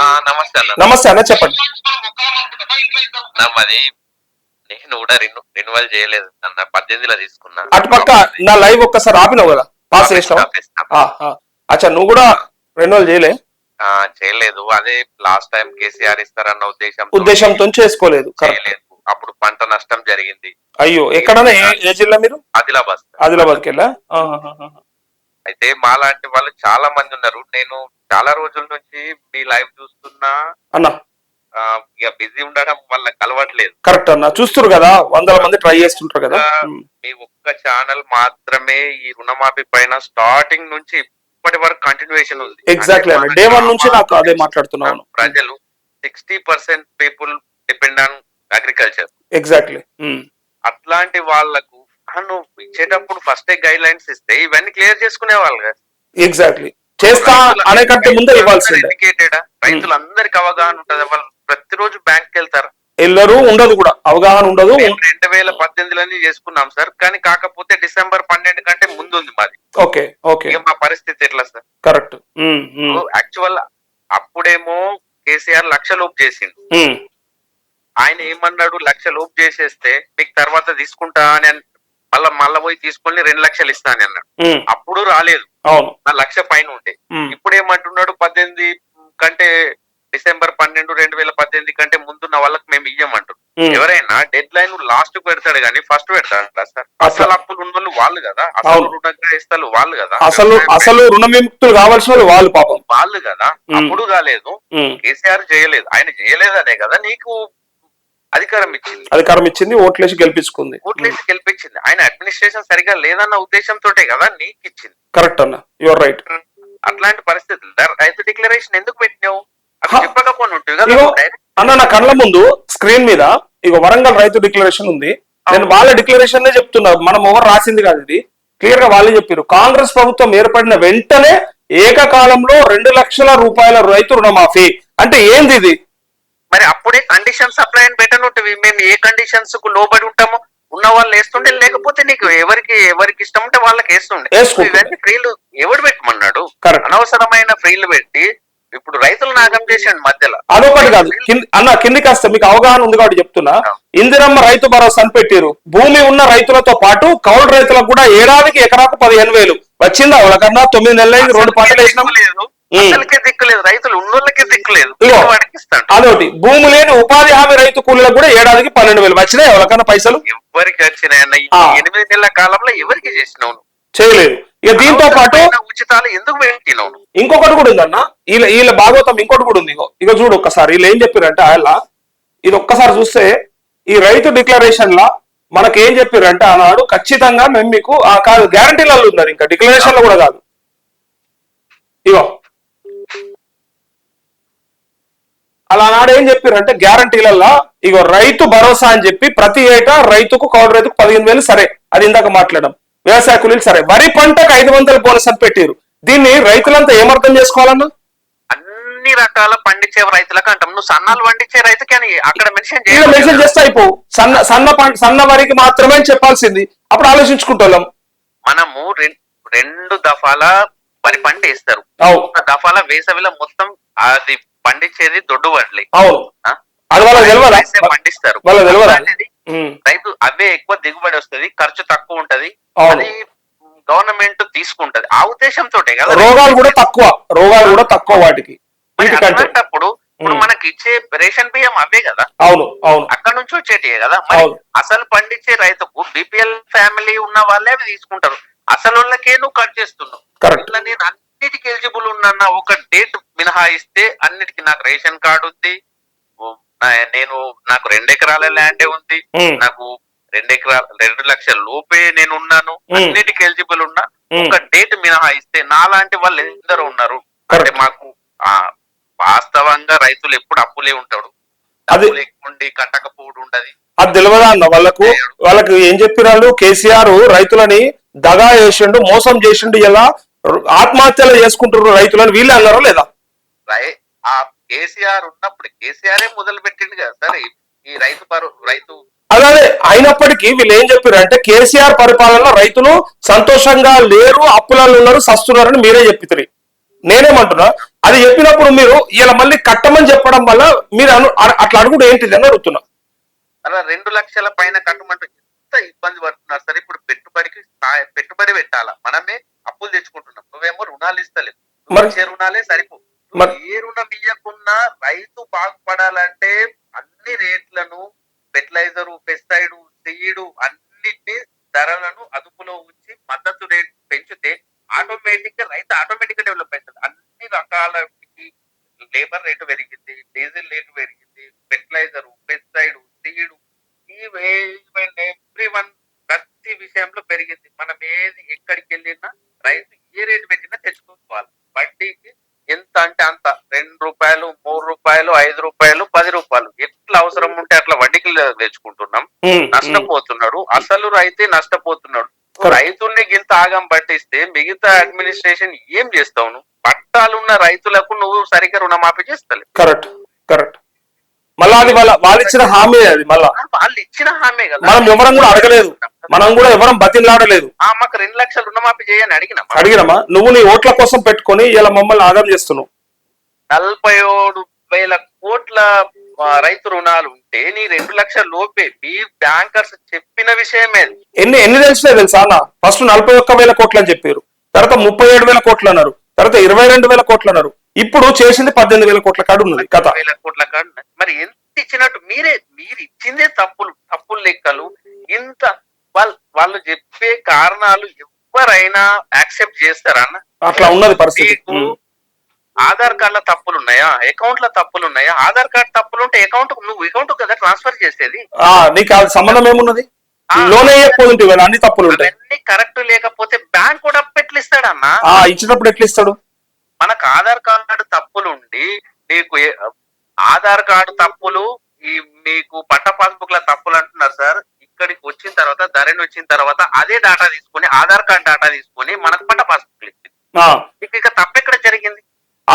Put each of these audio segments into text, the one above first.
ఆ, నమస్తే అన్న. నమస్తే అన్న చెప్పండి. నా మరి నేను కూడా రెన్యువల్ చేయలేదు అన్న పద్దెనిమిదిలో తీసుకున్నా. అటుపక్క నా లైవ్ ఒక్కసారి ఆపినావు కదా పాస్ చేసినావు. అచ్చా నువ్వు కూడా రెన్యువల్ చేయలే? చేయలేదు. అదే లాస్ట్ టైం కేసీఆర్ ఇస్తారన్న ఉద్దేశం ఉద్దేశంతో చేసుకోలేదు అప్పుడు పంట నష్టం జరిగింది. అయ్యో ఎక్కడన్నా ఏ- జిల్లా మీరు? ఆదిలాబాద్. ఆదిలాబాద్కి వెళ్ళా ఆహాహాహా. అయితే మాలాంటి వాళ్ళు చాలా మంది ఉన్నారు. నేను చాలా రోజుల నుంచి మీ లైవ్ చూస్తున్నా. అన్న. ఇక బిజీ ఉండడం వల్ల కలవట్లేదు కరెక్ట్ అన్న. చూస్తున్నారు కదా వందల మంది ట్రై చేస్తుంటారు కదా. మీ. ఒక్క ఛానల్ మాత్రమే ఈ రుణమాఫీ పైన స్టార్టింగ్ నుంచి ఇప్పటి వరకు కంటిన్యూషన్ ఉంది. ఎగ్జాక్ట్లీ డే వన్ నుంచి నాకు అదే మాట్లాడుతున్నాను ప్రజలు sixty percent people depend on agriculture exactly అట్లాంటి వాళ్ళకు ఆ, నువ్వు ఇచ్చేటప్పుడు ఫస్ట్ గైడ్ లైన్స్ ఇస్తే ఇవన్నీ క్లియర్ చేసుకునే వాళ్ళు ఎగ్జాక్ట్లీ చేస్తా అనే కంటే ముందే ఇవ్వాల్సిందే. ఎడ్యుకేటెడ్ రైతులందరికి అవగాహన ఉంటది. వాళ్ళు ప్రతిరోజు బ్యాంక్ వెళ్తారు. ఎల్లరూ ఉండదు కూడా. అవగాహన ఉండదు. రెండు వేల పద్దెనిమిదిలోనే చేసుకున్నాం సార్. కానీ కాకపోతే డిసెంబర్ పన్నెండు కంటే ముందు ఉంది మాది. Okay okay. మా పరిస్థితి ఎట్లా సార్? కరెక్ట్ యాక్చువల్ అప్పుడేమో కేసీఆర్ లక్ష లోపు చేసిండు. ఆయన ఏమన్నాడు? లక్ష లోపు చేసేస్తే మీకు తర్వాత తీసుకుంటా అన్- మళ్ళా మళ్ళా పోయి తీసుకొని రెండు లక్షలు ఇస్తాను అన్నాడు. అప్పుడు రాలేదు. నా లక్ష పైన ఉమ్, ఇప్పుడు ఏమంటున్నాడు పద్దెనిమిది కంటే డిసెంబర్ పన్నెండు రెండు వేల పద్దెనిమిది కంటే ముందున్న వాళ్ళకి మేము ఇయ్యమంటారు ఉమ్. ఎవరైనా డెడ్ లైన్ లాస్ట్ పెడతాడు కానీ ఫస్ట్ పెడతాడు సార్. అసలు అప్పులు ఉన్న వాళ్ళు వాళ్ళు కదా. అసలు అవును. రుణగ్రహిస్తాలు వాళ్ళు కదా. అసలు అసలు రుణ విముక్తులు కావాల్సిన వాళ్ళు పాపం. వాళ్ళు కదా. అప్పుడు కాలేదు. కేసీఆర్ చేయలేదు. ఆయన చేయలేదనే కదా నీకు అధికారం ఇచ్చింది. అధికారం ఇచ్చింది ఓట్లేసి గెలిపించుకుంది. ఓట్లేసి గెలిపించింది. ఆయన అడ్మినిస్ట్రేషన్ సరిగా లేదన్న ఉద్దేశంతోటే కదా నీకు ఇచ్చింది కరెక్ట్ అన్న యువర్ రైట్ అట్లాంటి పరిస్థితులు. రైతు డిక్లరేషన్ ఎందుకు పెట్టినావు? అన్న నా కళ్ళ ముందు స్క్రీన్ మీద ఇక వరంగల్ రైతు డిక్లరేషన్ ఉంది. నేను వాళ్ళ డిక్లరేషన్ చెప్తున్నా మనం ఎవరు రాసింది కాదు ఇది. క్లియర్గా వాళ్ళే చెప్పారు. కాంగ్రెస్ ప్రభుత్వం ఏర్పడిన వెంటనే ఏకకాలంలో రెండు లక్షల రూపాయల రైతు రుణమాఫీ. అంటే ఏంది ఇది? మరి అప్పుడే కండిషన్స్ అప్లై అని పెట్టనుంటివి మేము ఏ కండిషన్స్కు లోబడి ఉంటామో ఉన్న వాళ్ళు వేస్తుండే లేకపోతే నీకు ఎవరికి ఎవరికి ఇష్టం ఉంటే వాళ్ళకి వేస్తుండే. ఇవన్నీ ఫ్రీలు ఎవడు పెట్టమన్నాడు? అనవసరమైన ఫ్రీలు పెట్టి ఇప్పుడు రైతులు నాగం చేసాడు మధ్యలో. అదొకటి కాదు. కింద- అన్న కిందికి వస్తే మీకు అవగాహన ఉంది కాబట్టి చెప్తున్నా. ఇందిరమ్మ రైతు భరోసా అని పెట్టారు. భూమి ఉన్న రైతులతో పాటు కౌలు రైతులకు కూడా ఏడాదికి ఎకరాకు పదిహేను వేలు. వచ్చిందా? వాళ్ళకన్నా తొమ్మిది నెలలు అయింది రెండు పంటలు వేసినాం. లేదు దిక్కు లేదు రైతులు ఉన్నోళ్ళకే దిక్కు లేదు ఇదిగో. వాడికి ఇస్తాడు అదొకటి భూమి లేని ఉపాధి హామీ రైతు కూలీలకు కూడా ఏడాదికి పన్నెండు వేలు వచ్చినాయి ఎవరికన్నా పైసలు ఎవరికి వచ్చినాయన్న ఈ. ఎనిమిది నెలల కాలంలో ఎవరికి చేసినావు? చేయలేదు ఇక దీంతో పాటు ఉచితాలు ఎందుకు పెట్టినావు? ఇంకొకటి కూడా ఉందన్న వీళ్ళ వీళ్ళ భాగవతం ఇంకోటి కూడా ఉంది ఇగో ఇక చూడు ఒక్కసారి వీళ్ళు ఏం చెప్పారంటే ఆయన ఇది ఒక్కసారి చూస్తే ఈ రైతు డిక్లరేషన్ లా మనకి ఏం చెప్పారంటే ఆనాడు ఖచ్చితంగా మేము మీకు ఆ కాదు గ్యారంటీలలో ఉన్నారు ఇంకా డిక్లరేషన్లో కూడా కాదు ఇగో అలా నాడు ఏం చెప్పారంటే గ్యారంటీలల్లా ఇగో రైతు భరోసా అని చెప్పి ప్రతి ఏటా రైతుకు కౌలు రైతుకు పదిహేను వేలు సరే. అది ఇందాక మాట్లాడడం వ్యవసాయ కూలీలు సరే. వరి పంటకు ఐదు వందల బోనస్ అని పెట్టారు దీన్ని రైతులంతా ఏమర్థం చేసుకోవాలన్నా? అన్ని రకాల పండించే రైతులకు అంటాం. నువ్వు సన్నాలు పండించే రైతుకి అని అక్కడ మెన్షన్ మెన్షన్ చేస్తే అయిపో సన్న సన్న సన్న వరికి మాత్రమే చెప్పాల్సింది. అప్పుడు ఆలోచించుకుంటాం మనము రెండు దఫాల వరి పంట వేస్తారు. దఫాల వేసవిలో మొత్తం అది పండించేది దొడ్డు వడ్లీ. అవును. ఆ? అది వాళ్ళకి తెలియదా వేసే పండిస్తారు. వాళ్ళకి తెలియదా? రైతు అవే ఎక్కువ దిగుబడి వస్తది ఖర్చు తక్కువ ఉంటది. అది గవర్నమెంట్ తీసుకుంటది. ఆ ఉద్దేశంతో కదా రోగాలు కూడా తక్కువ. రోగాలు కూడా తక్కువ. వాటికి. అట్లాంటప్పుడు ఇప్పుడు. మనకి ఇచ్చే రేషన్ బియ్యం అవే కదా? అవును అవును. అక్కడ నుంచి వచ్చేటివే కదా. అసలు పండించే రైతుకు బిపిఎల్ ఫ్యామిలీ ఉన్న వాళ్ళే అవి తీసుకుంటారు. అసలు వాళ్ళకే నువ్వు కట్ చేస్తున్నావు? కరెక్ట్. నేను అన్నిటికి ఎలిజిబుల్ ఉన్నా ఒక డేట్ మినహాయిస్తే అన్నిటికి నాకు రేషన్ కార్డు ఉంది. నేను నాకు రెండు ఎకరాల ల్యాండే ఉంది. నాకు రెండు ఎకరాల రెండు లక్షల లోపే నేను ఉన్నాను. అన్నిటికి ఎలిజిబుల్ ఉన్నా ఒక డేట్ మినహాయిస్తే నాలాంటి వాళ్ళు ఎందరో ఉన్నారు. అంటే. మాకు ఆ వాస్తవంగా రైతులు ఎప్పుడు అప్పులే ఉంటాడు. అది- కట్టకపోవడం ఉండదు. అది తెలియదా అన్న? వాళ్ళకు వాళ్ళకి ఏం చెప్పినారు? కేసీఆర్ రైతులని దగా చేసిండు మోసం చేసిండు ఇలా ఆత్మహత్యలు చేసుకుంటున్నారు రైతులని? వీళ్ళే అన్నారో లేదా? రై- ఆ కేసీఆర్ ఉన్నప్పుడు కేసీఆర్ మొదలు పెట్టిండు కదా సరే ఈ రైతు పరు రైతు అలాగే అయినప్పటికీ వీళ్ళు ఏం చెప్పారు అంటే కేసీఆర్ పరిపాలనలో రైతులు సంతోషంగా లేరు అప్పులలో ఉన్నారు సస్తున్నారని మీరే చెప్పితే నేనేమంటున్నా అది చెప్పినప్పుడు మీరు ఇలా మళ్ళీ కట్టమని చెప్పడం వల్ల మీరు అను అట్లా అడుగుడు ఏంటిది అని అడుగుతున్నా. అలా రెండు లక్షల పైన కట్టమంటే ఎంత ఇబ్బంది పడుతున్నారు సరే? ఇప్పుడు పెట్టుబడికి పెట్టుబడి పెట్టాలా? మనమే అప్పులు తెచ్చుకుంటున్నాం. నువ్వేమో రుణాలు ఇస్తలేవు. రుణాలే సరిపో ఏ రుణం ఇయ్యకున్నా రైతు బాగుపడాలంటే అన్ని రేట్లను ఫెర్టిలైజర్ పెస్టైడ్ సీడు అన్నిటిని ధరలను అదుపులో ఉంచి మద్దతు రేట్ పెంచితే ఆటోమేటిక్గా రైతు ఆటోమేటిక్గా డెవలప్ అవుతుంది అన్ని రకాల లేబర్ రేటు పెరిగింది డీజిల్ రేటు పెరిగింది fertiliser pesticide seed every one ప్రతి విషయంలో పెరిగింది. మనం ఏది ఎక్కడికి వెళ్ళినా రూపాయలు ఐదు రూపాయలు పది రూపాయలు. ఎట్లా అవసరం ఉంటే అట్లా వడ్డీకి తెచ్చుకుంటున్నాం. నష్టపోతున్నాడు అసలు రైతే నష్టపోతున్నాడు. రైతుల్ని గింత ఆగం పట్టిస్తే మిగతా అడ్మినిస్ట్రేషన్ ఏం చేస్తావు నువ్వు? పట్టాలున్న రైతులకు నువ్వు సరిగ్గా రుణమాఫీ చేస్తలేవు. కరెక్ట్ కరెక్ట్ మళ్ళా అది వాళ్ళ వాళ్ళు ఇచ్చిన హామీ అది మళ్ళా. వాళ్ళు ఇచ్చిన హామీ కదా. మనం ఎవరం కూడా అడగలేదు. మనం కూడా ఎవరం బతిలాడలేదు ఆ, మాకు రెండు లక్షలు రుణమాఫీ చేయని అడిగిన అడిగినమా? నువ్వు నీ ఓట్ల కోసం పెట్టుకొని ఇలా మమ్మల్ని ఆగం చేస్తున్నావు. నలభై ఏడు వేల కోట్ల రైతు రుణాలు ఉంటే నీ రెండు లక్షల లోపే మీ బ్యాంకర్స్ చెప్పిన విషయమే. ఎన్ని ఎన్ని తెలిసినాయి తెలుసా అన్న? ఫస్ట్ నలభై ఒక్క వేల కోట్లు అని చెప్పారు. తర్వాత ముప్పై ఏడు వేల కోట్లు అన్నారు. తర్వాత ఇరవై రెండు వేల కోట్లు అన్నారు. ఇప్పుడు చేసింది పద్దెనిమిది వేల కోట్ల కాడు ఉన్నది కథ. వేల కోట్ల కాడ. మరి ఎంత ఇచ్చినట్టు మీరే మీరు ఇచ్చిందే తప్పులు తప్పులు లెక్కలు. ఇంత వాళ్ళు వాళ్ళు చెప్పే కారణాలు ఎవరైనా యాక్సెప్ట్ చేస్తారన్న అట్లా ఉన్నది పరిస్థితి. ఆధార్ కార్డుల తప్పులు ఉన్నాయా అకౌంట్లో తప్పులు ఉన్నాయా ఆధార్ కార్డు తప్పులు ఉంటే అకౌంట్ నువ్వు అకౌంట్ కదా ట్రాన్స్ఫర్ చేసేది? నీకు సంబంధం ఏమున్నది. లోన్ అన్ని తప్పులు కరెక్ట్ లేకపోతే బ్యాంక్ కూడా అప్పెట్లు ఇస్తాడన్నా ఆ ఇచ్చినప్పుడు ఎట్లా ఇస్తాడు మనకు ఆధార్ కార్డు తప్పులు ఉండి నీకు ఆధార్ కార్డు తప్పులు ఈ మీకు పట్ట పాస్బుక్ ల తప్పులు అంటున్నారు సార్. ఇక్కడికి వచ్చిన తర్వాత ధరణి వచ్చిన తర్వాత అదే డాటా తీసుకొని ఆధార్ కార్డు డాటా తీసుకొని మనకు పట్ట పాస్బుక్ ఇచ్చింది. ఇక ఇక తప్పెక్కడ జరిగింది?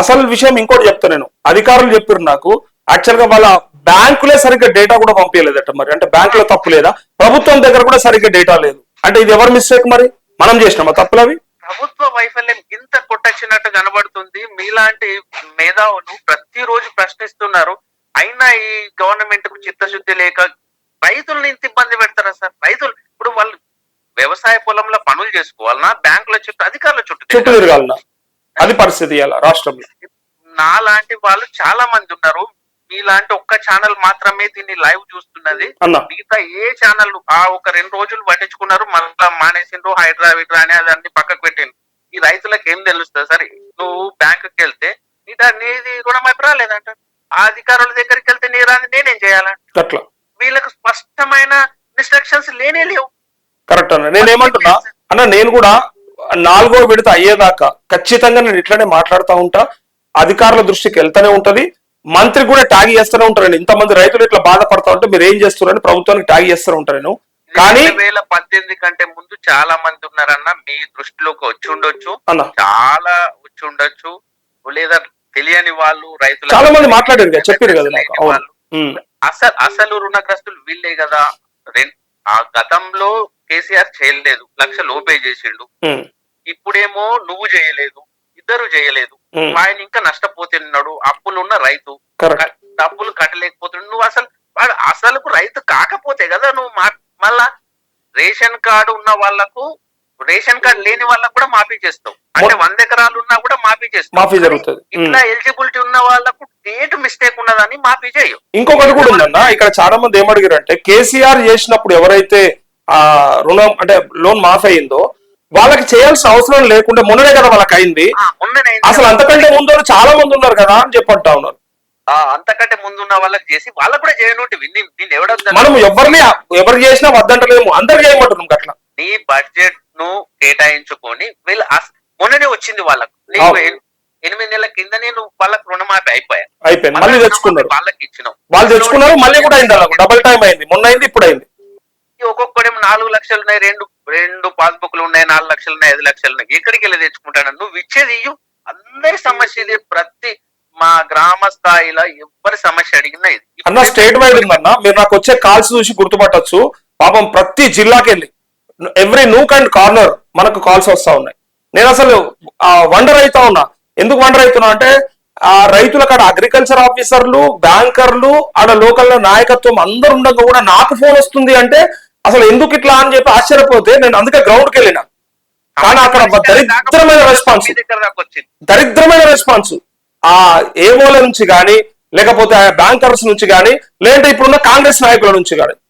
అసలు విషయం ఇంకోటి చెప్తా నేను. అధికారులు చెప్పారు నాకు యాక్చువల్గా వాళ్ళ బ్యాంకులే సరిగ్గా డేటా కూడా పంపించలేదట మరి. అంటే బ్యాంక్లో తప్పు లేదా? ప్రభుత్వం దగ్గర కూడా సరిగ్గా డేటా లేదు. అంటే ఇది ఎవరు మిస్టేక్ మరి? మనం చేసినామా? తప్పులు అవి? ప్రభుత్వ వైఫల్యం ఇంత కొట్టచ్చినట్టు కనబడుతుంది. మీలాంటి మేధావులు ప్రతిరోజు ప్రశ్నిస్తున్నారు. అయినా ఈ గవర్నమెంట్కు చిత్తశుద్ధి లేక రైతుల్ని ఇంత ఇబ్బంది పెడతారా సార్? రైతులు ఇప్పుడు వాళ్ళు వ్యవసాయ పొలంలో పనులు చేసుకోవాలన్నా బ్యాంకుల చుట్టూ అధికారుల చుట్టూ చుట్టూ తిరగాలి. తిరగాలన్నా. అది పరిస్థితి ఇలా రాష్ట్రంలో. నా లాంటి వాళ్ళు చాలా మంది ఉన్నారు. మీలాంటి ఒక్క ఛానల్ మాత్రమే దీన్ని లైవ్ చూస్తున్నది. మిగతా ఏ ఛానల్ ఆ ఒక రెండు రోజులు పట్టించుకున్నారు మళ్ళా మానేసిండ్రు విడ్రా అని అదన్నీ పక్కకు పెట్టిండ్రు. ఈ రైతులకు ఏం తెలుస్తుంది? సరే నువ్వు బ్యాంకుకి వెళ్తే నీది రుణమైపు రాలేదంట ఆ అధికారుల దగ్గరికి వెళ్తే నీ రాని నేనేం చేయాలంట అట్లా. వీళ్ళకు స్పష్టమైన ఇన్స్ట్రక్షన్స్ లేనే లేవు. కరెక్ట్ అన్న. నేను ఏమంటున్నా అన్న నేను కూడా నాలుగో విడత అయ్యేదాకా ఖచ్చితంగా నేను ఇట్లనే మాట్లాడుతూ ఉంటా. అధికారుల దృష్టికి వెళ్తూనే ఉంటది. మంత్రి కూడా ట్యాగ్ చేస్తూనే ఉంటారు. ఇంతమంది రైతులు ఇట్లా బాధపడతా ఉంటే మీరు ఏం చేస్తున్నారని ప్రభుత్వానికి ట్యాగ్ చేస్తూ ఉంటారు నేను. కానీ వేల పద్దెనిమిది కంటే ముందు చాలా మంది ఉన్నారన్న మీ దృష్టిలోకి వచ్చి ఉండొచ్చు. చాలా వచ్చి ఉండొచ్చు. లేదా తెలియని వాళ్ళు రైతులు చాలా మంది మాట్లాడారు కదా చెప్పారు కదా అసలు అసలు రుణగ్రస్తులు వీళ్ళే కదా. ఆ గతంలో కేసీఆర్ చేయలేదు లక్ష లోపే చేసిండు. ఇప్పుడేమో నువ్వు చేయలేదు ఇద్దరు చేయలేదు. ఆయన ఇంకా నష్టపోతున్నాడు అప్పులున్న రైతు. కరెక్ట్ క- డబ్బులు కట్టలేకపోతున్నాడు. నువ్వు అసలు వాడు అసలుకు రైతు కాకపోతే కదా నువ్వు మళ్ళా రేషన్ కార్డు ఉన్న వాళ్ళకు రేషన్ కార్డు లేని వాళ్ళకు కూడా మాఫీ చేస్తావు. అంటే వంద ఎకరాలు ఉన్నా కూడా మాఫీ చేస్తావు. మాఫీ జరుగుతుంది. ఉమ్. ఇట్లా ఎలిజిబిలిటీ ఉన్న వాళ్ళకు డేట్ మిస్టేక్ ఉన్నదని మాఫీ చేయవు. ఇంకొకటి కూడా ఉందన్న ఇక్కడ చాలా మంది ఏమడిగారు అంటే కేసీఆర్ చేసినప్పుడు ఎవరైతే ఆ రుణం అంటే లోన్ మాఫీ అయిందో వాళ్ళకి చేయాల్సిన అవసరం లేకుండా మొన్ననే కదా వాళ్ళకి అయింది. అసలు అంతకంటే ముందు చాలా మంది ఉన్నారు కదా అని చెప్పంటా ఉన్నారు. ఆ, అంతకంటే ముందున్న వాళ్ళకి చేసి వాళ్ళకు కూడా చేయనుంటి నేను ఎవడొద్దు మనం ఎవరిని ఎవరు చేసినా వద్దంటలేము. అందరు చేయమంటున్నాం అట్లా నీ బడ్జెట్ను కేటాయించుకొని వీళ్ళు మొన్ననే వచ్చింది వాళ్ళకు. ఎనిమిది నెలల కింద నేను వాళ్ళకు రుణమాఫీ అయిపోయా అయిపోయింది. మళ్ళీ తెచ్చుకున్నారు. వాళ్ళకి ఇచ్చినాం వాళ్ళు తెచ్చుకున్నారు మళ్ళీ కూడా అయింది డబుల్ టైం అయింది. మొన్న అయింది ఇప్పుడు అయింది. ఒక్కొక్కడేమో నాలుగు లక్షలు ఉన్నాయి రెండు రెండు పాస్బుక్లు ఉన్నాయి నాలుగు లక్షలు ఉన్నాయి ఐదు లక్షలు ఉన్నాయి. ఎక్కడికి వెళ్ళి తెచ్చుకుంటాను నువ్వు ఇచ్చేది ఇయ్యు. అందరి సమస్య ఇది. ప్రతి మా గ్రామ స్థాయిలో ఎవరి సమస్య అడిగినా ఇది. అన్న స్టేట్ వైడ్ ఉందన్న. మీరు నాకు వచ్చే కాల్స్ చూసి గుర్తుపట్టొచ్చు. పాపం ప్రతి జిల్లాకి వెళ్ళి. ఎవ్రీ నూక్ అండ్ కార్నర్ మనకు కాల్స్ వస్తా ఉన్నాయి. నేను అసలు వండర్ అవుతా ఉన్నా. ఎందుకు వండర్ అవుతున్నా అంటే ఆ రైతుల కాడ అగ్రికల్చర్ ఆఫీసర్లు బ్యాంకర్లు ఆడ లోకల్ నాయకత్వం అందరు ఉండగా కూడా నాకు ఫోన్ వస్తుంది అంటే అసలు ఎందుకు ఇట్లా అని చెప్పి ఆశ్చర్యపోతే నేను అందుకే గ్రౌండ్కి వెళ్ళిన. కానీ అక్కడ దరిద్రమైన రెస్పాన్స్ దరిద్రమైన రెస్పాన్స్ ఆ ఏమోల నుంచి గాని లేకపోతే ఆ బ్యాంకర్స్ నుంచి గాని లేదంటే ఇప్పుడున్న కాంగ్రెస్ నాయకుల నుంచి గాని.